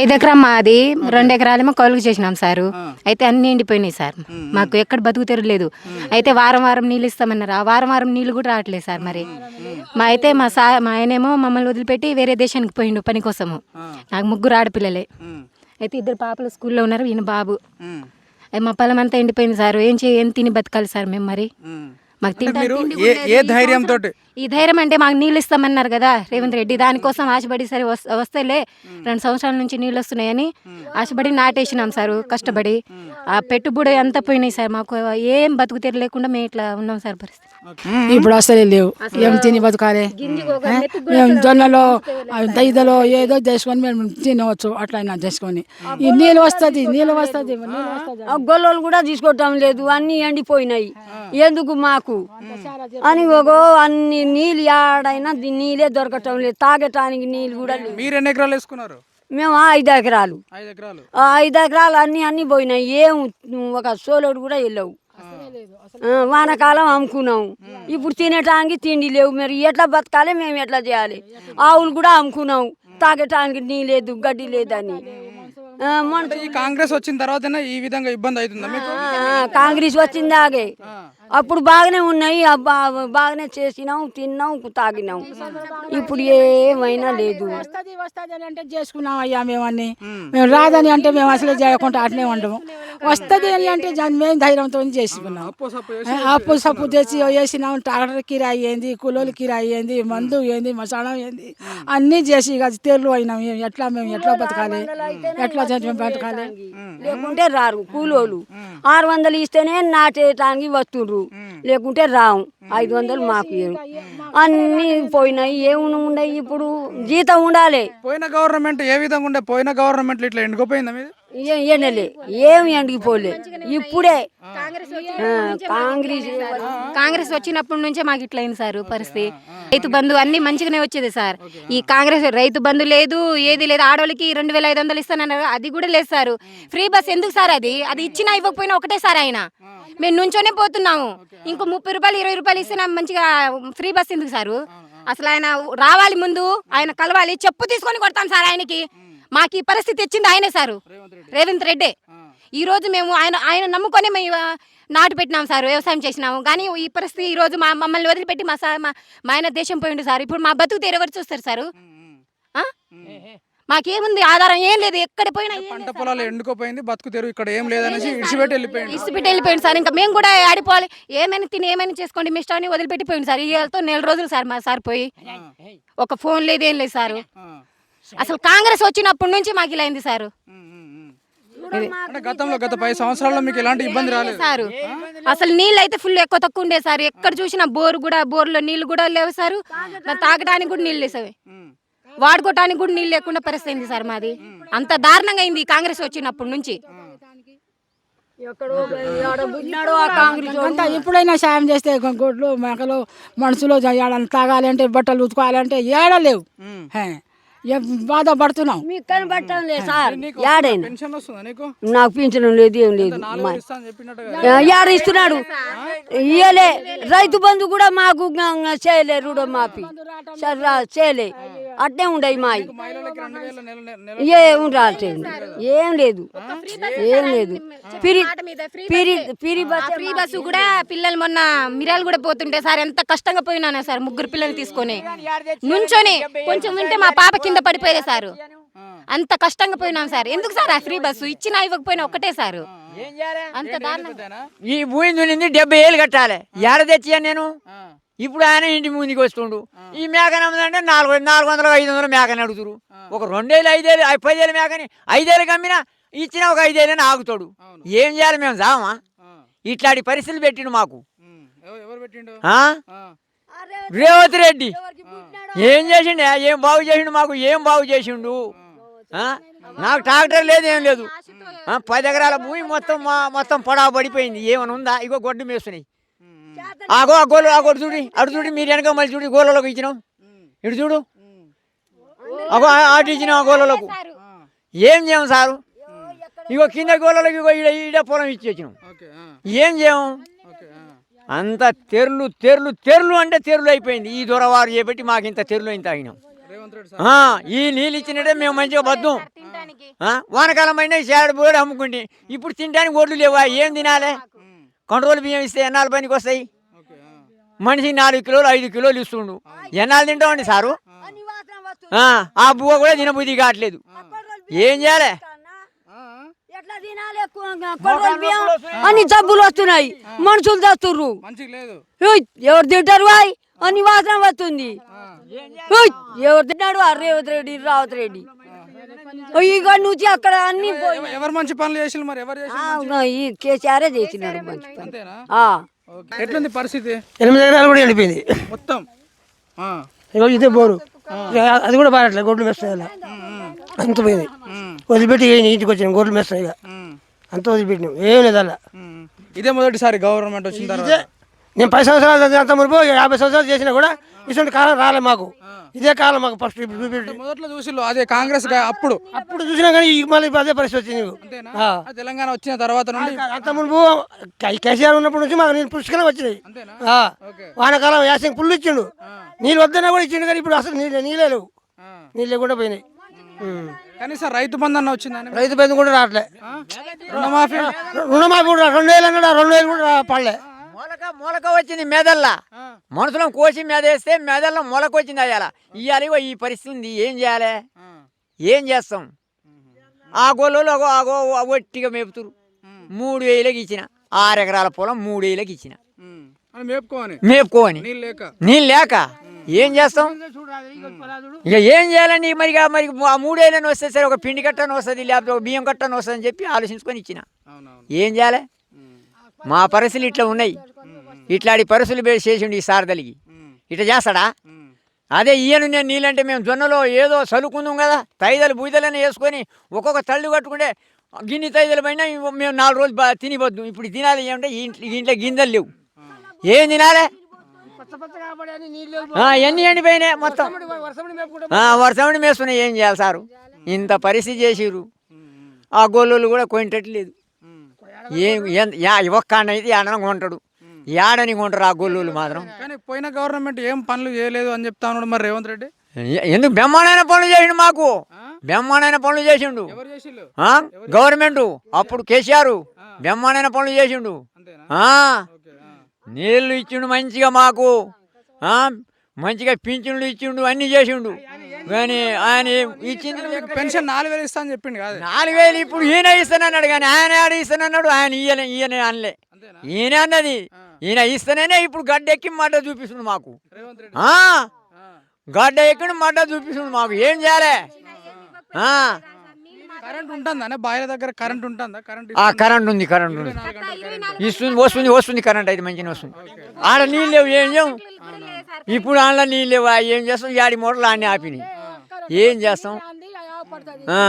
ఐదు ఎకరం మాది రెండు ఎకరాలేమో కౌలుకు చేసినాం సారు. అయితే అన్ని ఎండిపోయినాయి సార్. మాకు ఎక్కడ బతుకు తెరలేదు. అయితే వారం వారం నీళ్ళు ఇస్తామన్నారు. ఆ వారం వారం నీళ్ళు కూడా రావట్లేదు సార్ మరి. మా అయితే మా సా మా ఆయనేమో మమ్మల్ని వదిలిపెట్టి వేరే దేశానికి పోయిండు పని కోసము. నాకు ముగ్గురు ఆడపిల్లలే. అయితే ఇద్దరు పాపలు స్కూల్లో ఉన్నారు ఈయన బాబు. మా పొలం అంతా ఎండిపోయింది సార్. ఏం చేయ ఏం తిని బతకాలి సార్ మేము మరి? మాకు తిండి ఏ ధైర్యంతో ఈ ధైర్యం అంటే మాకు నీళ్ళు ఇస్తామన్నారు కదా రేవంత్ రెడ్డి. దానికోసం ఆశపడి సరే వస్- వస్తేలే రెండు సంవత్సరాల నుంచి నీళ్ళు వస్తున్నాయని ఆశపడి నాటేసినాం సార్ కష్టపడి. ఆ పెట్టుబడి అంతా పోయినాయి సార్ మాకు. ఏం బతుకు తెర లేకుండా మేము ఇట్లా ఉన్నాం సార్ పరిస్థితి. ఇప్పుడు అసలే లేవు. ఏం తిని బతకాలి? మేము జొన్నలో దైదలో ఏదో చేసుకొని మేము తినవచ్చు. అట్లయినా చేసుకొని. ఈ నీళ్ళు వస్తుంది నీళ్ళు వస్తుంది గొల్లలు కూడా తీసుకోవటం లేదు అన్ని ఎండిపోయినాయి. ఎందుకు మాకు? అని ఒక అన్ని నీళ్ళు ఆడైనా నీళ్ళే దొరకటం లేదు. తాగటానికి నీళ్ళు కూడా మీరు ఎన్ని ఎకరాలు వేసుకున్నారు? మేము ఐదు ఎకరాలు. ఐదు ఎకరాలు. ఆ ఐదు ఎకరాలు అన్ని అన్ని పోయినాయి. ఏం ఒక సోలోడు కూడా వెళ్ళవు. వానాకాలం అమ్ముకున్నాం. ఇప్పుడు తినటానికి తిండి లేవు. మరి ఎట్లా బతకాలి? మేము ఎట్లా చేయాలి? ఆవులు కూడా అమ్ముకున్నాం. తాగటానికి నీ లేదు గడ్డి లేదని. కాంగ్రెస్ వచ్చిన తర్వాత ఈ విధంగా ఇబ్బంది అవుతుందా కాంగ్రెస్ వచ్చింది ఆగే. అప్పుడు బాగానే ఉన్నాయి బాగానే చేసినాం తిన్నాం తాగినాం. ఇప్పుడు ఏమైనా లేదు. వస్తుంది వస్తుంది అని అంటే చేసుకున్నాం అయ్యా మేము అన్ని. మేము రాదని అంటే మేము అసలే చేయకుండా అట్నే ఉండము. వస్తుంది అని అంటే దాన్ని మేము ధైర్యంతో చేసుకున్నాం. అప్పు సప్పు తెచ్చి వేసినాం ట్రాక్టర్ కిరాయి ఏంది కూలోలు కిరాయి ఏంది మందు ఏంది మసాలా ఏంది అన్నీ చేసి ఇక తెర్లు అయినాం ఏం- ఎట్లా మేము ఎట్లా బతకాలి? ఎట్లా చేసి మేము బతకాలి? లేకుంటే రారు కూలోళ్ళు. ఆరు వందలు ఇస్తేనే నాటేయటానికి వస్తుండ్రు. లేకుంటే రావు. ఐదు వందలు మాకు. అన్నీ పోయినాయి. ఏమి ఉన్నాయి ఇప్పుడు? జీతం ఉండాలి. పోయిన గవర్నమెంట్ ఏ విధంగా ఉండే? పోయిన గవర్నమెంట్ ఇట్లా ఎండుకోపోయిందా మీది? ఏ- ఎండలే ఏమి ఎండిపోలే ఇప్పుడే. కాంగ్రెస్ కాంగ్రెస్ వచ్చినప్పటి నుంచే మాకు ఇట్లా అయింది సార్. పరిస్థితి. రైతు బంధు అన్ని మంచిగానే వచ్చేది సార్. ఈ కాంగ్రెస్ రైతు బంధు లేదు ఏది లేదు. ఆడవాళ్ళకి రెండు వేల ఐదు వందలు ఇస్తానన్నారు అది కూడా లేదు సార్. ఫ్రీ బస్ ఎందుకు సార్ అది? అది ఇచ్చినా ఇవ్వకపోయినా ఒకటే సార్ ఆయన. మేము నుంచోనే పోతున్నాము. ఇంకో ముప్పై రూపాయలు ఇరవై రూపాయలు ఇస్తే మంచిగా ఫ్రీ బస్ ఎందుకు సారు? అసలు ఆయన రావాలి ముందు ఆయన కలవాలి చెప్పు తీసుకొని కొడతాం సార్ ఆయనకి. మాకు ఈ పరిస్థితి తెచ్చింది ఆయనే సారు. రేవంత్ రెడ్డి. ఈ రోజు మేము ఆయన ఆయన నమ్ముకొని మేము నాటు పెట్టినాం సార్ వ్యవసాయం చేసినాము. కానీ ఈ పరిస్థితి ఈ రోజు మా మమ్మల్ని వదిలిపెట్టి మా సార్ మా ఆయన దేశం పోయిండు సార్. ఇప్పుడు మా బతుకు తెరవరు చూస్తారు సారు? ఆ? మాకేముంది ఆధారం? ఏం లేదు. ఎక్కడ పోయినా పంట పొలాలు ఎండుకోపోయింది బతుకు తెరువు ఇక్కడ ఏం లేదనేసి ఇడిచిపెట్టి వెళ్ళిపోయింది ఇసిపెట్టి వెళ్ళిపోయింది సార్. ఇంకా మేము కూడా ఆడిపోవాలి. ఏమైనా తిని ఏమైనా చేసుకోండి. మీ ఇష్టాన్ని వదిలిపెట్టిపోయింది సార్. ఇవాళతో నెల రోజులు సార్ మా సార్ పోయి. ఒక ఫోన్ లేదు ఏం లేదు సారు. అసలు కాంగ్రెస్ వచ్చినప్పటి నుంచి మాకు ఇలా అయింది సారు. అంటే గతంలో గత పది సంవత్సరాల్లో మీకు ఎలాంటి ఇబ్బంది రాలేదు. సారు. అసలు నీళ్ళు అయితే ఫుల్ ఎక్కువ తక్కువ ఉండే సార్. ఎక్కడ చూసినా బోర్ కూడా బోర్లో నీళ్ళు కూడా లేవు సారు. తాగడానికి కూడా నీళ్ళు లేసావి వాడుకోవటానికి కూడా నీళ్ళు లేకుండా పరిస్థితి అయింది సార్ మాది. అంత దారుణంగా అయింది కాంగ్రెస్ వచ్చినప్పటి నుంచి. ఎక్కడో ఆడ పుట్టినాడో ఆ కాంగ్రెస్ వాడు. అంతా ఎప్పుడైనా సాయం చేస్తే గొడ్లు మేకలు మనుషులు తాగాలంటే బట్టలు ఉతుకోవాలంటే ఏడలేవు బాధపడుతున్నాం మీకు కనబడటం లేదు సార్. యాడైనా? పెన్షన్ వస్తుందా నీకు? నాకు పింఛనం లేదు ఏం లేదు. నాలుగు మా- వేలు ఇస్తా అని చెప్పినట్టుగా యాడ ఇస్తున్నాడు? ఇయ్యలే. రైతు బంధు కూడా మాకు చేయలే రుణ మాపి సర్రా చేయలే. అట్నే ఉండయి మాయి ఏం రాలేదు ఏం లేదు. ఏం లేదు. Free bus. కూడా పిల్లలు మొన్న మిరాలు కూడా పోతుంటే సార్ ఎంత కష్టంగా పోయినాను సార్ ముగ్గురు పిల్లలు తీసుకొని. నుంచొని కొంచెం వింటే మా పాప కింద పడిపోయేది సార్. అంత కష్టంగా పోయినాం సార్. ఎందుకు సార్ ఆ ఫ్రీ బస్సు? ఇచ్చినా ఇవ్వకపోయినా ఒకటే సార్. అంత దారుణం ఈ భూమి దున్నింది డెబ్బై ఏళ్ళు కట్టాలి. ఏడ తెచ్చాను నేను? ఇప్పుడు ఆయన ఇంటి ముందుకు వస్తుండు. ఈ మేకని అమ్ముదంటే నాలుగు నాలుగు వందలు ఐదు వందలు మేకని అడుగుతురు. ఒక రెండేళ్ళు ఐదేళ్ళు ఐ- పదేళ్ళు మేకని ఐదేళ్ళకి అమ్మినా ఇచ్చిన ఒక ఐదేళ్ళని ఆగుతాడు. ఏం చేయాలి మేము సామా ఇట్లాంటి పరిస్థితులు పెట్టిండు మాకు. ఉమ్. ఎవ- ఎవరు పెట్టిండు? ఆ? ఆ. రేవంత్ రెడ్డి. ఏం చేసిండు? ఏం బాగు చేసిండు మాకు? ఏం బాగు చేసిండు? నాకు ట్రాక్టర్ లేదు ఏం లేదు. పది ఎకరాల భూమి మొత్తం మా- మొత్తం పొడవ పడిపోయింది. ఏమైనా ఉందా? ఇగో గొడ్డు మేస్తున్నాయి. ఆగో ఆ గోలు ఆ గొడ్డు చూడి. అటు చూడి మీరు వెనక మళ్ళీ చూడి గోళ్ళలోకి ఇచ్చినాం. ఇటు చూడు. అగో అటు ఇచ్చినాం ఆ గోళ్ళలోకి. ఏం చేయం సారు? ఇగో కింద గోళ్ళలోకి ఇగో ఈడ ఈడ పొలం ఇచ్చి వచ్చినాం. ఏం చేయం? ఓకే ఆ. అంత తెర్లు తెర్లు తెర్లు అంటే తెర్లు అయిపోయింది. ఈ దొరవారు చేపట్టి మాకు ఇంత తెర్లు ఇంత అయినాం ఈ నీళ్ళు ఇచ్చినట్టే మేము మంచిగా బద్దాం. ఆ, వానకాలం అయినా చేడు పోయి అమ్ముకుంటే ఇప్పుడు తినడానికి ఒడ్లు లేవా? ఏం తినాలి? కంట్రోల్ బియ్యం ఇస్తే ఎన్నాళ్ళు పనికి వస్తాయి? ఓకే ఆ. మనిషికి నాలుగు కిలోలు ఐదు కిలోలు ఇస్తుండు. ఎన్నాళ్ళు తింటామండి సారు? ఆ, ఆ బువ్వ కూడా తినబుద్ధి కావట్లేదు. ఏం చేయాలి? ఆ, ఎట్లా తినాలి? కొర్రలు బియ్యం అన్ని జబ్బులు వస్తున్నాయి. మనుషులు తెస్తుర్రు ఎవరు తింటారు వాయ్ అని వాసన వస్తుంది ఎవరు తిన్నాడు ఆ రేవత్ రెడ్డి రావత్ రెడ్డి. ఇక నుంచి అక్కడ అన్ని ఎవరు మంచి పనులు చేసిల్లు మరి? ఎవరు ఈ కేసీఆర్ చేసినాడు మంచి పని. అంతేనా? ఆ. ఓకే. ఎట్లుంది పరిస్థితి? ఎనిమిది ఎకరాలు కూడా ఎండిపోయింది. మొత్తం? ఇదే బోరు. అది కూడా బారట్లేదు గొడ్లు మెస్తాయి అంత పోయింది. వదిలిపెట్టి ఇంటికి వచ్చాను గొడ్లు మెస్తాయి ఇక. అంత వదిలిపెట్టినాం. ఏం లేదు అలా. ఇదే మొదటిసారి గవర్నమెంట్ వచ్చిన తర్వాత. నేను పది సంవత్సరాలు అంత మునుపు యాభై సంవత్సరాలు చేసినా కూడా ఇటువంటి కాలం రాలే మాకు. ఇదే కాలం మాకు ఫస్ట్ మొదట్లో చూసిల్లు అదే కాంగ్రెస్ అప్పుడు. అప్పుడు చూసినా కానీ ఈ మళ్ళీ అదే పరిస్థితి వచ్చింది తెలంగాణ వచ్చిన తర్వాత నుండి అంత మునుపు కే- కేసీఆర్ ఉన్నప్పటి నుంచి మాకు నీళ్ళు పుష్కలం వచ్చినాయి. వానాకాలం యాసం పుల్లు ఇచ్చిండు. నీళ్ళు వద్దన్నా కూడా ఇచ్చిండు కానీ ఇప్పుడు అసలు నీళ్ళు నీళ్ళే లేవు. నీళ్ళు లేకుండా పోయినాయి. కనీసం రైతు బంధు అన్న వచ్చిందని రైతు బంధు కూడా రావట్లే. రుణమాఫీ? రుణమాఫీ కూడా రెండు వేలు అన్నాడు రెండు వేలు కూడా పడలే. మొలక వచ్చింది మెదల్లా మనుషులను కోసి మెదేస్తే మెదల్లో మొలక వచ్చింది అయ్యాల ఇగో ఈ పరిస్థితి ఉంది ఏం చేయాలి? ఏం చేస్తాం? ఆ గొల్లలో అగో అగో ఒట్టిగా మేపుతురు మూడు వేలకు ఇచ్చిన. ఆరు ఎకరాల పొలం మూడు వేలకు ఇచ్చిన. మేపుకోని మేపుకోని నీళ్ళు లేక. ఏం చేస్తాం? ఇక ఏం చేయాలండి? మరి మరి ఆ మూడేళ్ళని వస్తే సరే ఒక పిండి కట్టని వస్తుంది లేకపోతే ఒక బియ్యం కట్టని వస్తుంది అని చెప్పి ఆలోచించుకొని ఇచ్చిన. ఏం చేయాలి? మా పరిస్థితులు ఇట్లా ఉన్నాయి. ఇట్లాంటి పరిస్థితులు బే- చేసిండు ఈ సారదలికి ఇట్లా చేస్తాడా. అదే ఈయన నేను నీళ్ళంటే మేము జొన్నలో ఏదో చలుకుందాం కదా తైదలు బూదలని వేసుకొని ఒక్కొక్క తల్లి కట్టుకుంటే గిన్నె తైదలు పైన మేము నాలుగు రోజులు తినిపోద్దు. ఇప్పుడు తినాలి ఏమంటే ఇంట్లో గింజలు లేవు. ఏం తినాలి? ఎన్ని ఎండిపోయినాయి మొత్తం? ఆ, వర్షం మేస్తున్నాయి ఏం చేయాలి సారు? ఇంత పరిస్థితి చేసిర్రు. ఆ గోళ్ళు కూడా కొనేటట్లేదు ఏం ఒక్క అయితే ఏడన కొంటాడు. ఏడని కొంటారు ఆ గొల్లులు మాత్రం. కానీ పోయిన గవర్నమెంట్ ఏం పనులు చేయలేదు అని చెప్తా ఉన్నాడు మరి రేవంత్ రెడ్డి. ఎందుకు బ్రహ్మాండమైన పనులు చేసిండు మాకు? బ్రహ్మాండమైన పనులు చేసిండు? గవర్నమెంట్. అప్పుడు కేసీఆర్ బ్రహ్మాండమైన పనులు చేసిండు. నీళ్ళు ఇచ్చిండు మంచిగా మాకు. మంచిగా పింఛన్లు ఇచ్చిండు అన్ని చేసిండు. కానీ ఆయన ఇచ్చింది పెన్షన్ నాలుగు వేలు ఇస్తా అని చెప్పిండు కాదు. నాలుగు వేలు ఇప్పుడు ఈయన ఇస్తానన్నాడు కానీ ఆయన ఆడ ఇస్తానన్నాడు ఆయన ఈయన ఈయన అనలే. ఈయన అన్నది. ఈయన ఇస్తేనే ఇప్పుడు గడ్డ ఎక్కి మడ్డ చూపిస్తుంది మాకు. గడ్డ ఎక్కి మడ్డ చూపిస్తుంది మాకు. ఏం చేయాలి? ఆ, కరెంట్ ఉంటుందా? బాయిల దగ్గర కరెంట్ ఉంటుందా? కరెంట్ ఆ కరెంట్ ఉంది కరెంట్ ఉంది. ఇస్తుంది? వస్తుంది వస్తుంది కరెంట్ అయితే మంచిగా వస్తుంది. ఆడ నీళ్ళు లేవు ఏం చేయం ఇప్పుడు ఆడ నీళ్ళు లేవు ఆ ఏం చేస్తాం? యాడి మోటార్లు ఆడిని ఆపినాయి. ఏం చేస్తాం? ఆ.